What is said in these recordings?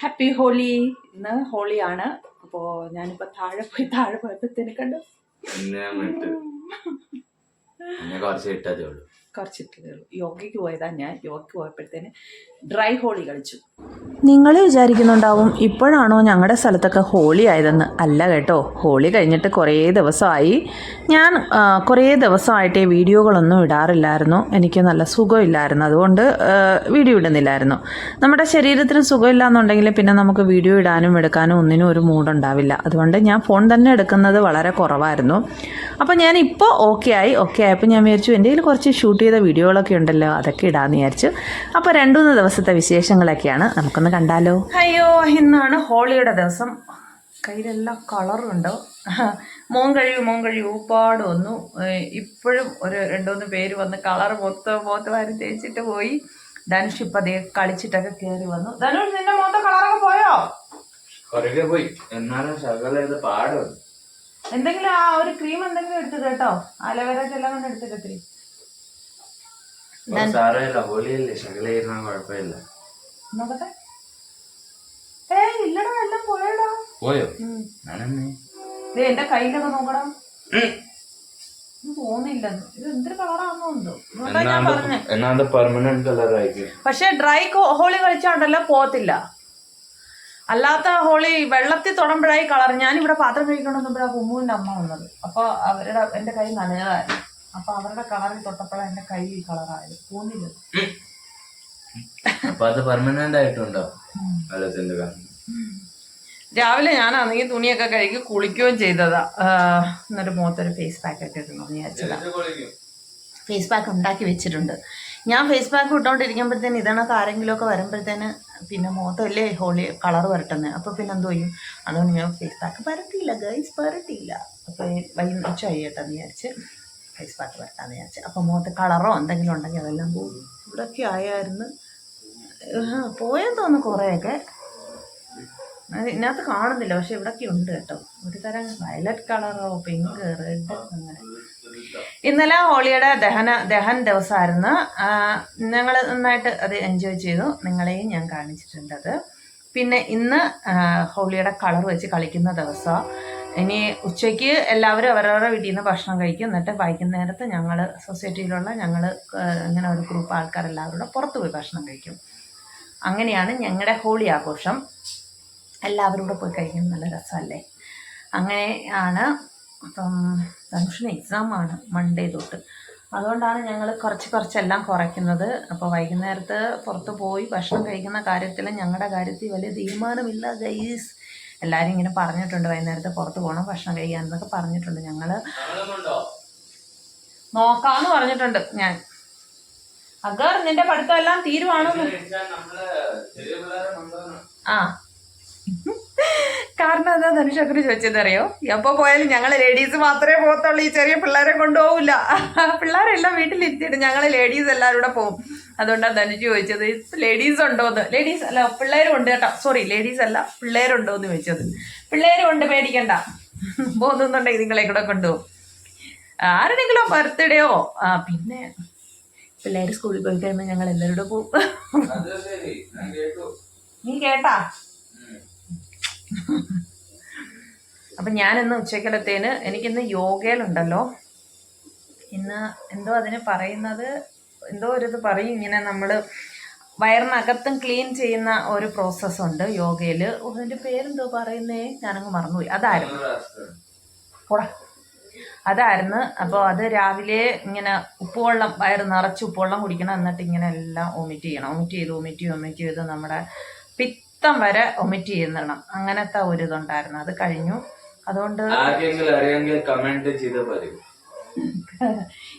Happy holy ഇന്ന് ഹോളിയാണ്. അപ്പോൾ ഞാനിപ്പോൾ താഴെ പോയി താഴെ പോയപ്പോ തിരക്കണ്ടു കുറച്ച് ഇട്ടതേ ഉള്ളൂ. കുറച്ചിട്ടേ ഉള്ളൂ. യോഗയ്ക്ക് പോയതാ ഞാൻ. യോഗയ്ക്ക് പോയപ്പോഴത്തേന് ഡ്രൈ ഹോളി കളിച്ചു. നിങ്ങൾ വിചാരിക്കുന്നുണ്ടാവും ഇപ്പോഴാണോ ഞങ്ങളുടെ സ്ഥലത്തൊക്കെ ഹോളി ആയതെന്ന്. അല്ല കേട്ടോ ഹോളി കഴിഞ്ഞിട്ട് കുറേ ദിവസമായി. ഞാൻ കുറേ ദിവസമായിട്ട് വീഡിയോകളൊന്നും ഇടാറില്ലായിരുന്നു. എനിക്ക് നല്ല സുഖമില്ലായിരുന്നു. അതുകൊണ്ട് വീഡിയോ ഇടുന്നില്ലായിരുന്നു. നമ്മുടെ ശരീരത്തിന് സുഖമില്ല എന്നുണ്ടെങ്കിൽ പിന്നെ നമുക്ക് വീഡിയോ ഇടാനും എടുക്കാനും ഒന്നിനും ഒരു മൂഡുണ്ടാവില്ല. അതുകൊണ്ട് ഞാൻ ഫോൺ തന്നെ എടുക്കുന്നത് വളരെ കുറവായിരുന്നു. അപ്പോൾ ഞാൻ ഇപ്പോൾ ഓക്കെ ആയി. ഓക്കെ ആയപ്പോൾ ഞാൻ വിചാരിച്ചു എന്റെ കയ്യിൽ കുറച്ച് ഷൂട്ട് ചെയ്ത വീഡിയോകളൊക്കെ ഉണ്ടല്ലോ അതൊക്കെ ഇടാമെന്ന് വിചാരിച്ചു. അപ്പോൾ രണ്ടുമൂന്ന് ദിവസത്തെ വിശേഷങ്ങളൊക്കെയാണ് നമുക്കൊന്ന് കണ്ടാലോ? അയ്യോ ഇന്നാണ് ഹോളിയുടെ ദിവസം. കയ്യിലെല്ലാം കളറും ഉണ്ടോ മോൻ കഴിയും മോൻ കഴിയും. ഊപ്പാട് വന്നു. ഇപ്പോഴും ഒരു രണ്ടുമൂന്ന് പേര് വന്ന് കളർ മൊത്തം മുഖത്ത് വാരി തേച്ചിട്ട് പോയി. ധനുഷ് ഇപ്പൊ അതേ കളിച്ചിട്ടൊക്കെ കയറി വന്നു. ധനുഷ് നിന്റെ മുഖത്തെ കളറൊക്കെ പോയോ? പോയി. എന്നാലും എന്തെങ്കിലും ആ ഒരു ക്രീം എന്തെങ്കിലും എടുത്തു കേട്ടോ അലവേര എല്ലാം കൊണ്ട് എടുത്തിട്ട് സാരമില്ല ഹോളിയല്ലേ ശകല കുഴപ്പമില്ല ഇല്ലടാ എല്ലാം പോയടാ. പോയോ? എന്റെ കയ്യിലൊക്കെ നോക്കടാ. പക്ഷെ ഡ്രൈ ഹോളി കളിച്ചാണ്ടല്ലോ പോകത്തില്ല. അല്ലാത്ത ഹോളി വെള്ളത്തിൽ തൊടുമ്പോഴായി കളർ ഞാനിവിടെ പാത്രം കഴിക്കണമെന്നുമ്പോഴാണ് കുമ്മുവിന്റെ അമ്മ വന്നത്. അപ്പോൾ അവരുടെ എന്റെ കൈ നനഞ്ഞതായിരുന്നു. അപ്പോൾ അവരുടെ കളറിൽ തൊട്ടപ്പോഴാണ് എന്റെ കൈ ഈ കളറായത്. പോന്നില്ല അപ്പൊ അത് പെർമനന്റ് ആയിട്ടുണ്ടോ? വെള്ളത്തിന്റെ കാരണം. രാവിലെ ഞാനാണെങ്കിൽ തുണിയൊക്കെ കഴുകി കുളിക്കുകയും ചെയ്തതാ. എന്നിട്ട് മുഖത്തൊരു ഫേസ് പാക്ക് ഒക്കെ ഇട്ടു വിചാരിച്ചതാ. ഫേസ് പാക്ക് ഉണ്ടാക്കി വെച്ചിട്ടുണ്ട്. ഞാൻ ഫേസ് പാക്ക് ഇട്ടുകൊണ്ടിരിക്കുമ്പോഴത്തേന് ഇതിനൊക്കെ ആരെങ്കിലുമൊക്കെ വരുമ്പോഴത്തേന് പിന്നെ മുഖത്തല്ലേ ഹോളി കളർ വരട്ടുന്നത് അപ്പോൾ പിന്നെ എന്തോ ചെയ്യും? അതുകൊണ്ട് ഞാൻ ഫേസ് പാക്ക് പരട്ടിയില്ല ഗൈസ് പരട്ടിയില്ല അപ്പോൾ വൈകുന്നേരം ഉച്ച കഴിയട്ടെന്ന് വിചാരിച്ച് ഫേസ് പാക്ക് വരട്ടാന്ന് വിചാരിച്ചു. അപ്പോൾ മുഖത്ത് കളറോ എന്തെങ്കിലും ഉണ്ടെങ്കിൽ അതെല്ലാം പോകും ഇവിടെയൊക്കെ ആയായിരുന്നു. പോയെന്ന് തോന്നുന്നു കുറേയൊക്കെ. ഇതിനകത്ത് കാണുന്നില്ല പക്ഷെ ഇവിടൊക്കെ ഉണ്ട് കേട്ടോ. ഒരു തരം വയലറ്റ് കളറോ പിങ്ക് റെഡ് അങ്ങനെ. ഇന്നലെ ഹോളിയുടെ ദഹന ദഹൻ ദിവസമായിരുന്നു. ഞങ്ങൾ നന്നായിട്ട് അത് എൻജോയ് ചെയ്തു. നിങ്ങളെയും ഞാൻ കാണിച്ചിട്ടുണ്ട് അത്. പിന്നെ ഇന്ന് ഹോളിയുടെ കളർ വെച്ച് കളിക്കുന്ന ദിവസമാണ് ഇനി ഉച്ചയ്ക്ക് എല്ലാവരും അവരവരുടെ വീട്ടിൽ നിന്ന് ഭക്ഷണം കഴിക്കും. എന്നിട്ട് വൈകുന്നേരത്ത് ഞങ്ങൾ സൊസൈറ്റിയിലുള്ള ഞങ്ങൾ ഇങ്ങനെ ഒരു ഗ്രൂപ്പ് ആൾക്കാരെല്ലാവരും കൂടെ പുറത്ത് പോയി ഭക്ഷണം കഴിക്കും. അങ്ങനെയാണ് ഞങ്ങളുടെ ഹോളി ആഘോഷം. എല്ലാവരും കൂടെ പോയി കഴിക്കുന്നത് നല്ല രസമല്ലേ? അങ്ങനെയാണ് ആണ്. അപ്പം ധനുഷിന് എക്സാമാണ് മൺഡേ തൊട്ട്. അതുകൊണ്ടാണ് ഞങ്ങൾ കുറച്ച് കുറച്ചെല്ലാം കുറയ്ക്കുന്നത്. അപ്പോൾ വൈകുന്നേരത്ത് പുറത്ത് പോയി ഭക്ഷണം കഴിക്കുന്ന കാര്യത്തിൽ ഞങ്ങളുടെ കാര്യത്തിൽ വലിയ തീരുമാനമില്ല ഗൈസ് എല്ലാവരും ഇങ്ങനെ പറഞ്ഞിട്ടുണ്ട് വൈകുന്നേരത്തെ പുറത്ത് പോകണം ഭക്ഷണം കഴിക്കാൻ എന്നൊക്കെ പറഞ്ഞിട്ടുണ്ട്. ഞങ്ങൾ നോക്കാന്ന് പറഞ്ഞിട്ടുണ്ട് ഞാൻ. അഗർ നിന്റെ പഠിത്തം എല്ലാം തീരുവാണോ ആ. കാരണം എന്താ ധനുഷക്കറി ചോദിച്ചതറിയോ എപ്പോ പോയാലും ഞങ്ങൾ ലേഡീസ് മാത്രമേ പോകത്തുള്ളൂ. ഈ ചെറിയ പിള്ളേരെ കൊണ്ടുപോകില്ല പിള്ളേരെല്ലാം വീട്ടിലിരുത്തിയിട്ട് ഞങ്ങൾ ലേഡീസ് എല്ലാവരും കൂടെ പോകും. അതുകൊണ്ടാണ് ധനുജ് ചോദിച്ചത് ലേഡീസ് ഉണ്ടോന്ന്? ലേഡീസ് അല്ല പിള്ളേരും ഉണ്ട് കേട്ടോ. സോറി ലേഡീസ് അല്ല പിള്ളേരുണ്ടോ എന്ന് ചോദിച്ചത്. പിള്ളേരും ഉണ്ട് പേടിക്കണ്ട. പോകുന്നുണ്ടെങ്കിൽ നിങ്ങളെ കൂടെ കൊണ്ടുപോകും. ആരുടെങ്കിലും ബർത്ത്ഡേയോ? ആ പിന്നെ പിള്ളേർ സ്കൂളിൽ പോയി കഴിയുമ്പോൾ ഞങ്ങൾ എല്ലാവരും കൂടെ പോകും. നീ കേട്ടാ? അപ്പം ഞാനിന്ന് ഉച്ചക്കലത്തേന് എനിക്കിന്ന് യോഗയിലുണ്ടല്ലോ. ഇന്ന് എന്തോ അതിന് പറയുന്നത് എന്തോ ഒരു പറയും ഇങ്ങനെ നമ്മൾ വയറിനകത്തും ക്ലീൻ ചെയ്യുന്ന ഒരു പ്രോസസ്സ് ഉണ്ട് യോഗയിൽ അതിന്റെ പേരെന്തോ പറയുന്നേ? ഞാനങ്ങ് മറന്നുപോയി. അതായിരുന്നു. പോടാ. അതായിരുന്നു. അപ്പോൾ അത് രാവിലെ ഇങ്ങനെ ഉപ്പുവെള്ളം വയറ് നിറച്ച് ഉപ്പുവെള്ളം കുടിക്കണം എന്നിട്ട് ഇങ്ങനെ എല്ലാം ഒമിറ്റ് ചെയ്യണം. ഒമിറ്റ് ചെയ്ത് ഒമിറ്റ് ചെയ്ത് ഒമിറ്റ് ചെയ്ത് നമ്മുടെ പിത്തം വരെ ഒമിറ്റ് ചെയ്യുന്നതാണ് അങ്ങനത്തെ ഒരു ഇതുണ്ടായിരുന്നു. അത് കഴിഞ്ഞു. അതുകൊണ്ട്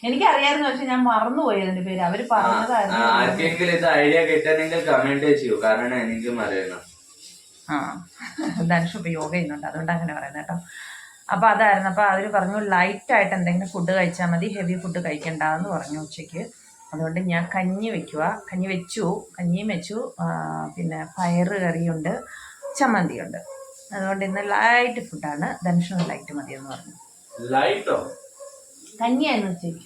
എനിക്കറിയായിരുന്നു പക്ഷെ ഞാൻ മറന്നുപോയി അതിന്റെ പേര്. അവർ പറഞ്ഞതായിരുന്നു. ആർക്കെങ്കിലും ഇത് ഐഡിയ കിട്ടണമെങ്കിൽ കമന്റ് ചെയ്യൂ. കാരണം എനിക്കും അറിയണം. ആ ധനുഷ് ഇപ്പൊ യോഗ ചെയ്യുന്നുണ്ട്. അതുകൊണ്ട് അങ്ങനെ പറയുന്നത് കേട്ടോ. അപ്പൊ അതായിരുന്നു. അപ്പൊ അവർ പറഞ്ഞു ലൈറ്റ് ആയിട്ട് എന്തെങ്കിലും ഫുഡ് കഴിച്ചാൽ മതി. ഹെവി ഫുഡ് കഴിക്കണ്ടെന്ന് പറഞ്ഞു ഉച്ചയ്ക്ക്. അതുകൊണ്ട് ഞാൻ കഞ്ഞി വെക്കുക. കഞ്ഞി വെച്ചു കഞ്ഞിയും വെച്ചു. പിന്നെ പയറ് കറിയുണ്ട് ചമ്മന്തിയുണ്ട്. അതുകൊണ്ട് ഇന്ന് ലൈറ്റ് ഫുഡാണ് ധനുഷിന് ലൈറ്റ് മതി എന്ന് പറഞ്ഞു. ലൈറ്റോ കഞ്ഞിയായിരുന്നു ഉച്ചയ്ക്ക്.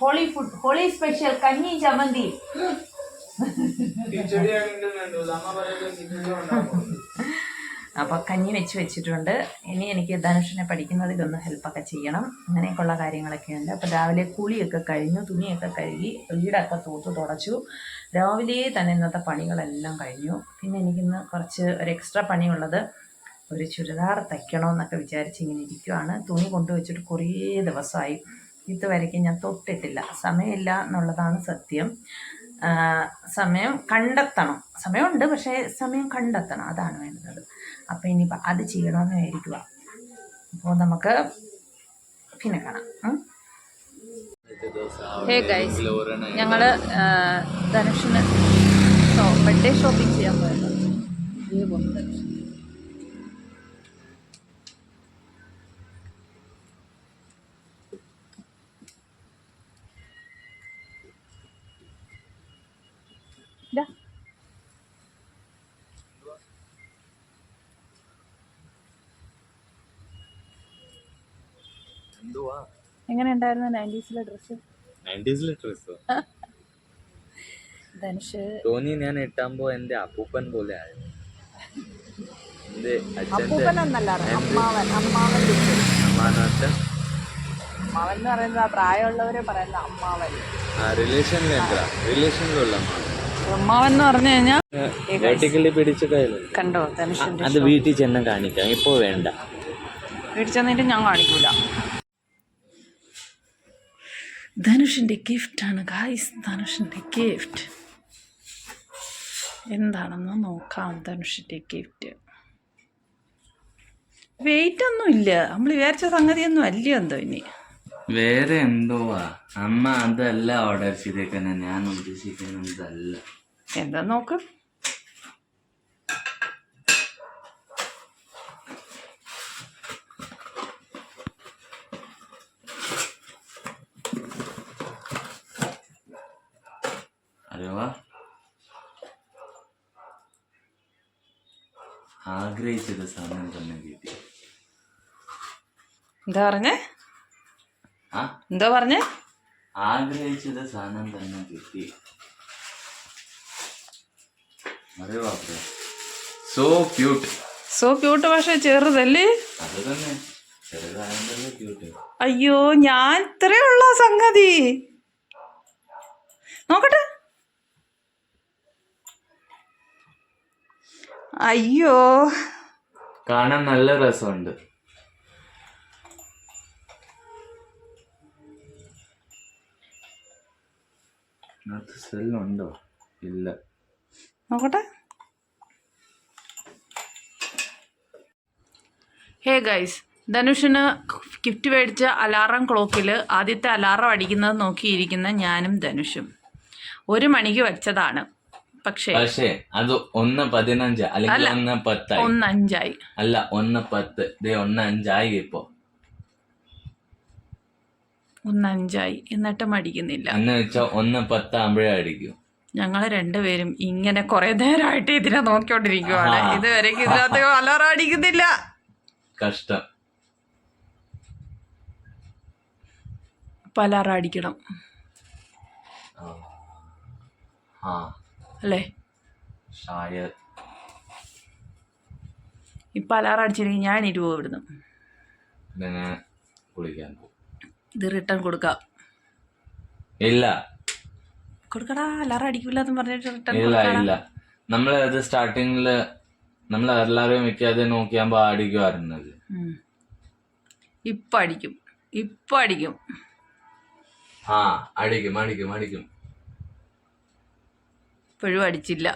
ഹോളി ഫുഡ് ഹോളി സ്പെഷ്യൽ കഞ്ഞി ചമ്മന്തി അപ്പൊ കഞ്ഞി വെച്ച് വെച്ചിട്ടുണ്ട്. ഇനി എനിക്ക് ധനുഷിനെ പഠിക്കുന്നതിലൊന്ന് ഹെൽപ്പൊക്കെ ചെയ്യണം. അങ്ങനെയൊക്കെയുള്ള കാര്യങ്ങളൊക്കെ ഉണ്ട്. അപ്പൊ രാവിലെ കുളിയൊക്കെ കഴിഞ്ഞു തുണിയൊക്കെ കഴുകി വീടൊക്കെ തൂത്ത് തുടച്ചു. രാവിലെ തന്നെ ഇന്നത്തെ പണികളെല്ലാം കഴിഞ്ഞു. പിന്നെ എനിക്കിന്ന് കുറച്ച് ഒരു എക്സ്ട്രാ പണിയുള്ളത് ഒരു ചുരിദാർ തയ്ക്കണമെന്നൊക്കെ വിചാരിച്ച് ഇങ്ങനെ ഇരിക്കുവാണ്. തുണി കൊണ്ടുവച്ചിട്ട് കുറേ ദിവസമായി. ഇതുവരയ്ക്ക് ഞാൻ തൊട്ടിട്ടില്ല. സമയമില്ല എന്നുള്ളതാണ് സത്യം. സമയം കണ്ടെത്തണം. സമയമുണ്ട് പക്ഷേ സമയം കണ്ടെത്തണം. അതാണ് വേണ്ടത്. അപ്പോൾ ഇനി അത് ചെയ്യണമെന്ന് വിചാരിക്കുക. അപ്പോൾ നമുക്ക് പിന്നെ കാണാം. ഹേ ഗൈസ് ഞങ്ങൾ ധനുഷിന് ബർത്ത്ഡേ ഷോപ്പിംഗ് ചെയ്യാൻ പോയത്. ഇതാ എങ്ങനെ ഉണ്ടായിരുന്നു നയന്റീസിലെ ഡ്രസ്സ്? നയന്റീസിലെ ഡ്രസ്സോ? ധനുഷ്. തോന്നി ഞാൻ ഇട്ടാകുമ്പോ എന്റെ അപ്പൂപ്പൻ പോലെ ആയിരുന്നു. അച്ഛന്റെ അപ്പൂപ്പനൊന്നല്ല അമ്മാവൻ അമ്മാവൻ അമ്മാനച്ഛൻ അമ്മാവൻ എന്ന് പറയുന്നത് ആ പ്രായമുള്ളവരെ പറയുന്ന അമ്മാവൻ. റിലേഷനിലെന്താ റിലേഷനിലുള്ള അമ്മാവൻ. എന്ന് പറഞ്ഞു കഴിഞ്ഞാൽ കണ്ടോ? ധനുഷിന്റെ അത് വീട്ടിൽ ചെന്ന് കാണിക്കാം. ഇപ്പോ വേണ്ട. വീട്ടിൽ ചെന്നിട്ട് ഞാൻ കാണിക്കൂല. ധനുഷിന്റെ ഗിഫ്റ്റാണ് ഗായ്സ് ധനുഷിന്റെ ഗിഫ്റ്റ് എന്താണെന്ന് നോക്കാം ധനുഷിന്റെ ഗിഫ്റ്റ് വെയിറ്റ് ഒന്നും ഇല്ല. നമ്മൾ വിചാരിച്ച സംഗതി ഒന്നും അല്ല എന്തോ ഇനി? വേറെ എന്തുവാ അമ്മ അതല്ല ഓർഡർ ചെയ്തേക്കുന്നത് ഞാൻ ഉദ്ദേശിക്കുന്നതല്ല എന്താ നോക്ക് ആഗ്രഹിച്ചത് സാധനം തന്നെ കിട്ടി. എന്താ പറഞ്ഞേ? എന്താ പറഞ്ഞേ? ആഗ്രഹിച്ചത് സാധനം തന്നെ കിട്ടി. സോ ക്യൂട്ട് സോ ക്യൂട്ട് പക്ഷെ ചെറുതല്ലേ? അയ്യോ ഞാൻ ഇത്രയുള്ള സംഗതി. നോക്കട്ടെ. അയ്യോ. കാണാൻ നല്ല രസമുണ്ട്. സ്മെല്ലുണ്ടോ? ഇല്ല. നോക്കട്ടെ. ഹേ ഗൈസ് ധനുഷിന് ഗിഫ്റ്റ് മേടിച്ച അലാറം ക്ലോക്കിൽ ആദ്യത്തെ അലാറം അടിക്കുന്നത് നോക്കിയിരിക്കുന്ന ഞാനും ധനുഷും. ഒരു മണിക്ക് വെച്ചതാണ്. പക്ഷേ പക്ഷേ അത് ഒന്ന് പതിനഞ്ച് അല്ലെങ്കിൽ ഒന്ന് പത്തായി. ഒന്ന് അഞ്ചായി. അല്ല ഒന്ന് പത്ത്. ദേ ഒന്ന് അഞ്ചായി ഇപ്പൊ. ഒന്ന് അഞ്ചായി. എന്നിട്ടും അടിക്കുന്നില്ല. എന്ന് വെച്ചാ ഒന്ന് പത്താകുമ്പോഴേ അടിക്കും. ഞങ്ങൾ രണ്ടുപേരും ഇങ്ങനെ കുറെ നേരമായിട്ട് ഇതിനെ നോക്കിക്കൊണ്ടിരിക്കുവാണ്. ഇതുവരെ ഇതുവരെയ്ക്ക് ഇതിനകത്ത് അലാറം അടിക്കുന്നില്ല. കഷ്ടം. ഇപ്പം അടിക്കണം. അല്ലേ? ഇപ്പം അലാറം അടിച്ചില്ലെങ്കിൽ ഞാൻ ഇരുപത് ഇവിടുന്ന്. ഇത് റിട്ടേൺ കൊടുക്കാം. ഇല്ല. കൊടുക്കടാ അലാറം അടിക്കില്ല എന്ന് പറഞ്ഞിട്ട് റിട്ടേൺ നമ്മൾ അത് സ്റ്റാർട്ടിങ്ങിൽ നമ്മൾ എല്ലാവരും വെക്കാതെ നോക്കിയാൽ അടിക്കുമായിരുന്നത് ഇപ്പൊ അടിക്കും. ഇപ്പൊ അടിക്കും. ആ അടിക്കും അടിക്കും അടിക്കും. ഇപ്പോഴും അടിച്ചില്ല.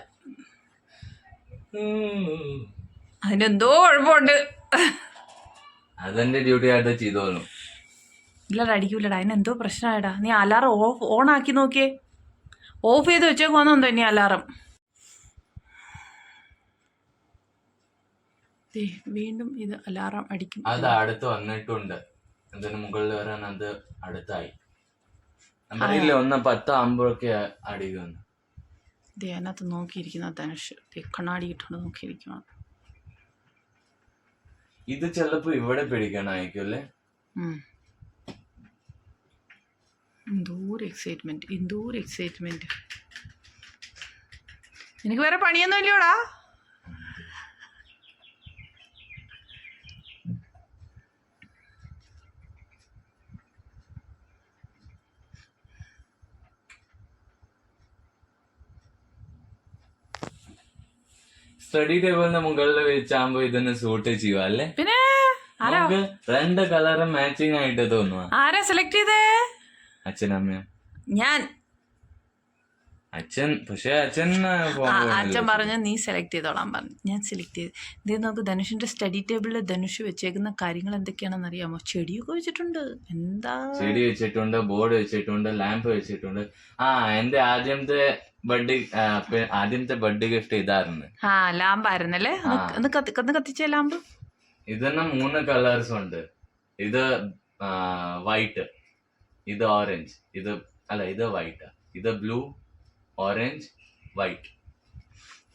അതിനെന്തോ കുഴപ്പമുണ്ട്. അതെന്റെ ഡ്യൂട്ടി ആയിട്ട് ചെയ്തോളും. ഇല്ലടാ അടിക്കൂലടാ. അതിനെന്തോ പ്രശ്നമായിടാ. നീ അലാറം ഓഫ് ഓൺ ആക്കി നോക്കിയേ. ഓഫ് ചെയ്ത് വെച്ചേക്കുവാന്നെന്തോ ഇനി അലാറം. ദേ, വീണ്ടും ഇത് അലാറം അടിക്കും. അത് അടുത്ത് വന്നിട്ടുണ്ട്. അതിന് മുകളിൽ വരാൻ അത് അടുത്തായി. അറിയില്ല ഒന്ന് പത്ത് ആകുമ്പോഴൊക്കെ അടിക്കുന്നു ദേ അതിനകത്ത് നോക്കിയിരിക്കുന്ന ധനുഷ് ദേ കണ്ണാടി ഇട്ടുകൊണ്ട് നോക്കിയിരിക്കുകയാണ് ഇത് ചിലപ്പോ ഇവിടെ പിടിക്കണമായിരിക്കും അല്ലേ? ഉം. എക്സൈറ്റ്മെന്റ് എന്തോ ഒരു എക്സൈറ്റ്മെന്റ് എനിക്ക് വേറെ പണിയൊന്നും ഇല്ലയോടാ സ്റ്റഡി ടേബിളിന്റെ മുകളിൽ വെച്ചാകുമ്പോ ഇതൊന്ന് സൂട്ട് ചെയ്യുക അല്ലേ? പിന്നെ? രണ്ട് കളറും മാച്ചിങ് ആയിട്ട് തോന്നുക ആരാ സെലക്ട് ചെയ്തേ? അച്ഛനമ്മയും? ഞാൻ. അച്ഛൻ പക്ഷേ അച്ഛൻ അച്ഛൻ പറഞ്ഞു നീ സെലക്ട് ചെയ്തോളാം പറഞ്ഞു. ഞാൻ സെലക്ട് ചെയ്ത്. ഇതേ നോക്ക് ധനുഷിന്റെ സ്റ്റഡി ടേബിളിൽ ധനുഷ് വെച്ചേക്കുന്ന കാര്യങ്ങൾ എന്തൊക്കെയാണെന്ന് അറിയാമോ ചെടിയൊക്കെ വെച്ചിട്ടുണ്ട്. എന്താ? ചെടി വെച്ചിട്ടുണ്ട് ബോർഡ് വെച്ചിട്ടുണ്ട് ലാമ്പ് വെച്ചിട്ടുണ്ട്. ആ എന്റെ ആദ്യത്തെ ബഡ് ആദ്യത്തെ ബഡ് ഗിഫ്റ്റ് ഇതായിരുന്നു. ആ ലാമ്പായിരുന്നല്ലേ ഒന്ന് ആ. ഒന്ന് കത്തി ഒന്ന് കത്തിച്ചേ ലാമ്പ് ഇതിന് മൂന്ന് കളേഴ്സ് ഉണ്ട്. ഇത് വൈറ്റ് ഇത് ഓറഞ്ച് ഇത് അല്ല ഇത് വൈറ്റ് ഇത് ബ്ലൂ ഓറഞ്ച് വൈറ്റ്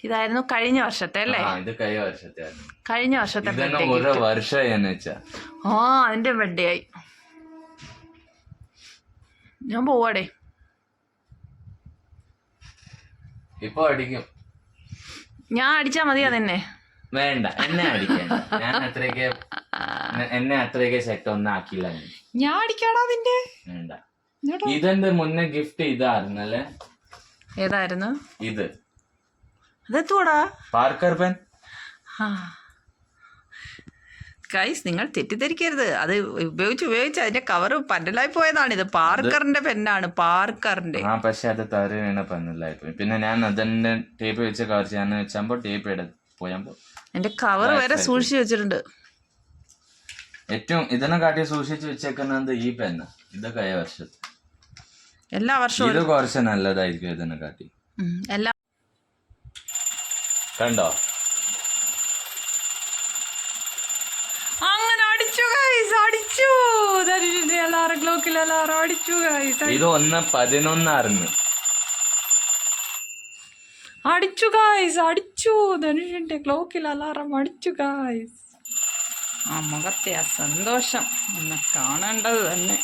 ഇതായിരുന്നു കഴിഞ്ഞ വർഷത്തെ അല്ലേ? ഇത് കഴിഞ്ഞ വർഷത്തെ കഴിഞ്ഞ വർഷത്തെ ഇതിന് birthday ഒരു gift. വർഷം എന്ന് വെച്ചാ. ആ അതിന്റെ ബർത്ത്ഡേ ആയി. ഞാൻ പോവാടേ. ഇപ്പൊ അടിക്കും. ഞാൻ അടിച്ചാ മതി അതെന്നെ. വേണ്ട എന്നെ അടിക്കണ്ട. ഞാൻ അത്രയ്ക്ക് എന്നെ അത്രയ്ക്ക് ശക്തം ഒന്നും ആക്കില്ല ഞാൻ. അടിക്കാടാ നിന്റെ? വേണ്ട. ഇതെന്റെ മുന്നേ ഗിഫ്റ്റ് ഇതായിരുന്നു അല്ലേ? ഏതായിരുന്നു? ഇത്. അതെത്തുവാടാ? Parker pen. ഗൈസ് നിങ്ങൾ തെറ്റിദ്ധരിക്കരുത്. അത് ഉപയോഗിച്ച് ഉപയോഗിച്ച് അതിന്റെ കവർ പന്നലായി പോയതാണ്. ഇത് പാർക്കറിന്റെ പെന്നാണ് പാർക്കറിന്റെ. ആ പക്ഷെ അത് തറ വീണ പോയി. പിന്നെ ഞാൻ അതിന്റെ ടേപ്പ് വെച്ച് കവർ ചെയ്യാന്ന് വെച്ചപ്പോ ടേപ്പ് എടുത്ത് പോയപ്പോ എന്റെ കവർ വരെ സൂക്ഷിച്ചു വെച്ചിട്ടുണ്ട്. ഏറ്റവും ഇതിനെ കാട്ടി സൂക്ഷിച്ച് വെച്ചേക്കുന്നത് ഈ പെൻ ഇത് കഴിഞ്ഞ വർഷത്തെ. എല്ലാ വർഷവും ഇത് കുറച്ച് നല്ലതായിരിക്കും ഇതിനെ കാട്ടി. എല്ലാ കണ്ടോ? അങ്ങനെ അടിച്ചു ഗൈസ് അടിച്ചു. അടിച്ചു ഇത് ഒന്ന് പതിനൊന്നായിരുന്നു അടിച്ചു ഗായ്സ് അടിച്ചു. ധനുഷിന്റെ ക്ലോക്കിൽ അലാറം അടിച്ചു ഗായ്സ് ആ മുഖത്തെ ആ സന്തോഷം ഒന്ന് കാണേണ്ടത് തന്നെ.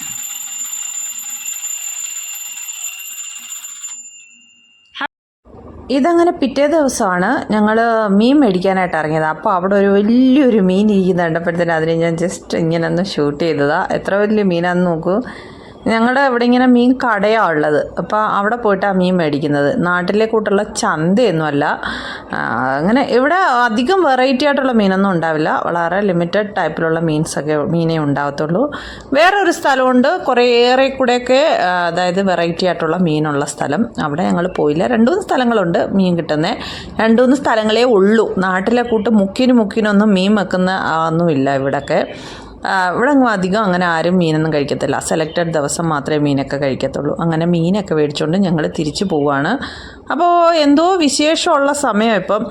ഇതങ്ങനെ പിറ്റേ ദിവസമാണ് ഞങ്ങൾ മീൻ മേടിക്കാനായിട്ട് ഇറങ്ങിയത്. അപ്പോൾ അവിടെ ഒരു വലിയൊരു മീൻ ഇരിക്കുന്ന കണ്ടപ്പോഴത്തേന് അതിനെ ഞാൻ ജസ്റ്റ് ഇങ്ങനെ ഒന്ന് ഷൂട്ട് ചെയ്തതാണ് എത്ര വലിയ മീനാന്ന് നോക്കൂ. ഞങ്ങളുടെ ഇവിടെ ഇങ്ങനെ മീൻ കടയാണ് ഉള്ളത്. അപ്പോൾ അവിടെ പോയിട്ടാണ് മീൻ മേടിക്കുന്നത്. നാട്ടിലെ കൂട്ടുള്ള ചന്തയൊന്നുമല്ല അങ്ങനെ ഇവിടെ അധികം വെറൈറ്റി ആയിട്ടുള്ള മീനൊന്നും ഉണ്ടാവില്ല. വളരെ ലിമിറ്റഡ് ടൈപ്പിലുള്ള മീൻസൊക്കെ മീനേ ഉണ്ടാകത്തുള്ളൂ വേറൊരു സ്ഥലമുണ്ട്. കുറേയേറെ കൂടെയൊക്കെ അതായത് വെറൈറ്റി ആയിട്ടുള്ള മീനുള്ള സ്ഥലം. അവിടെ ഞങ്ങൾ പോയില്ല. രണ്ട് മൂന്ന് സ്ഥലങ്ങളുണ്ട് മീൻ കിട്ടുന്നത് രണ്ട് മൂന്ന് സ്ഥലങ്ങളേ ഉള്ളൂ. നാട്ടിലെ കൂട്ട് മുക്കിന് മുക്കിനൊന്നും മീൻ വെക്കുന്ന ഒന്നുമില്ല ഇവിടെയൊക്കെ ഇവിടെ അങ്ങ് അധികം അങ്ങനെ ആരും മീനൊന്നും കഴിക്കത്തില്ല. സെലക്റ്റഡ് ദിവസം മാത്രമേ മീനൊക്കെ കഴിക്കത്തുള്ളൂ. അങ്ങനെ മീനൊക്കെ മേടിച്ചുകൊണ്ട് ഞങ്ങൾ തിരിച്ചു പോവുകയാണ് അപ്പോൾ എന്തോ വിശേഷമുള്ള സമയം ഇപ്പം.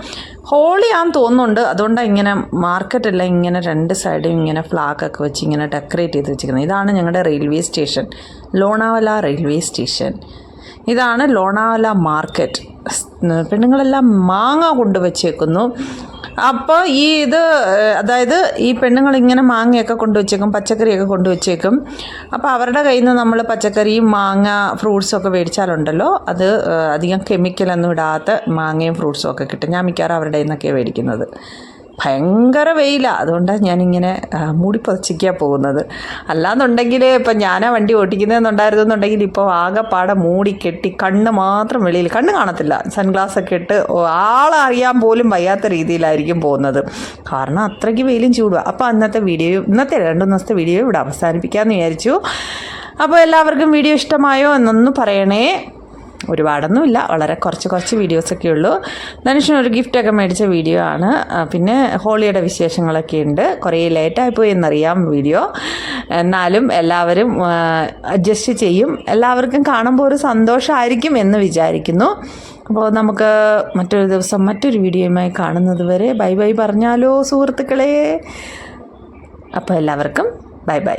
ഹോളി ആണെന്ന് തോന്നുന്നുണ്ട്. അതുകൊണ്ടാണ് ഇങ്ങനെ മാർക്കറ്റെല്ലാം ഇങ്ങനെ രണ്ട് സൈഡും ഇങ്ങനെ ഫ്ലാഗൊക്കെ വെച്ച് ഇങ്ങനെ ഡെക്കറേറ്റ് ചെയ്ത് വെച്ചിരിക്കുന്നത്. ഇതാണ് ഞങ്ങളുടെ railway station Lonavala railway station ഇതാണ് ലോണാവല മാർക്കറ്റ്. പെണ്ണുങ്ങളെല്ലാം മാങ്ങ കൊണ്ടുവച്ചേക്കുന്നു. അപ്പോൾ ഈ ഇത് അതായത് ഈ പെണ്ണുങ്ങൾ ഇങ്ങനെ മാങ്ങയൊക്കെ കൊണ്ടുവച്ചേക്കും പച്ചക്കറിയൊക്കെ കൊണ്ടുവച്ചേക്കും. അപ്പോൾ അവരുടെ കയ്യിൽ നിന്ന് നമ്മൾ പച്ചക്കറിയും മാങ്ങ ഫ്രൂട്ട്സും ഒക്കെ മേടിച്ചാലുണ്ടല്ലോ. അത് അധികം കെമിക്കലൊന്നും ഇടാത്ത മാങ്ങയും ഫ്രൂട്ട്സും ഒക്കെ കിട്ടും. ഞാൻ മിക്കവാറും അവരുടെ കയ്യിൽ നിന്നൊക്കെയാണ് മേടിക്കുന്നത്. ഭയങ്കര വെയിലാണ് അതുകൊണ്ടാണ് ഞാനിങ്ങനെ മൂടി പോകുന്നത്. അല്ലാന്നുണ്ടെങ്കിൽ ഇപ്പം ഞാനാ വണ്ടി ഓട്ടിക്കുന്നതെന്നുണ്ടായിരുന്നുണ്ടെങ്കിൽ ഇപ്പോൾ ആകെപ്പാടെ മൂടി കെട്ടി കണ്ണ് മാത്രം വെളിയിൽ കണ്ണ് കാണത്തില്ല. സൺഗ്ലാസ് ഒക്കെ ഇട്ട് ആളറിയാൻ പോലും വയ്യാത്ത രീതിയിലായിരിക്കും പോകുന്നത്. കാരണം അത്രയ്ക്ക് വെയിലും ചൂടുക അപ്പോൾ അന്നത്തെ വീഡിയോ ഇന്നത്തെ രണ്ട് ദിവസത്തെ വീഡിയോ ഇവിടെ അവസാനിപ്പിക്കാമെന്ന് വിചാരിച്ചു. അപ്പോൾ എല്ലാവർക്കും വീഡിയോ ഇഷ്ടമായോ എന്നൊന്ന് പറയണേ. ഒരുപാടൊന്നുമില്ല. വളരെ കുറച്ച് കുറച്ച് വീഡിയോസൊക്കെ ഉള്ളൂ. ധനുഷിന് ഒരു ഗിഫ്റ്റൊക്കെ മേടിച്ച വീഡിയോ ആണ്. പിന്നെ ഹോളിയുടെ വിശേഷങ്ങളൊക്കെ ഉണ്ട്. കുറേ ലേറ്റായിപ്പോയി എന്നറിയാം വീഡിയോ. എന്നാലും എല്ലാവരും അഡ്ജസ്റ്റ് ചെയ്യും. എല്ലാവർക്കും കാണുമ്പോൾ ഒരു സന്തോഷമായിരിക്കും എന്ന് വിചാരിക്കുന്നു. അപ്പോൾ നമുക്ക് മറ്റൊരു ദിവസം മറ്റൊരു വീഡിയോയുമായി കാണുന്നത് വരെ ബൈ ബൈ പറഞ്ഞാലോ സുഹൃത്തുക്കളെ. അപ്പോൾ എല്ലാവർക്കും ബൈ ബൈ.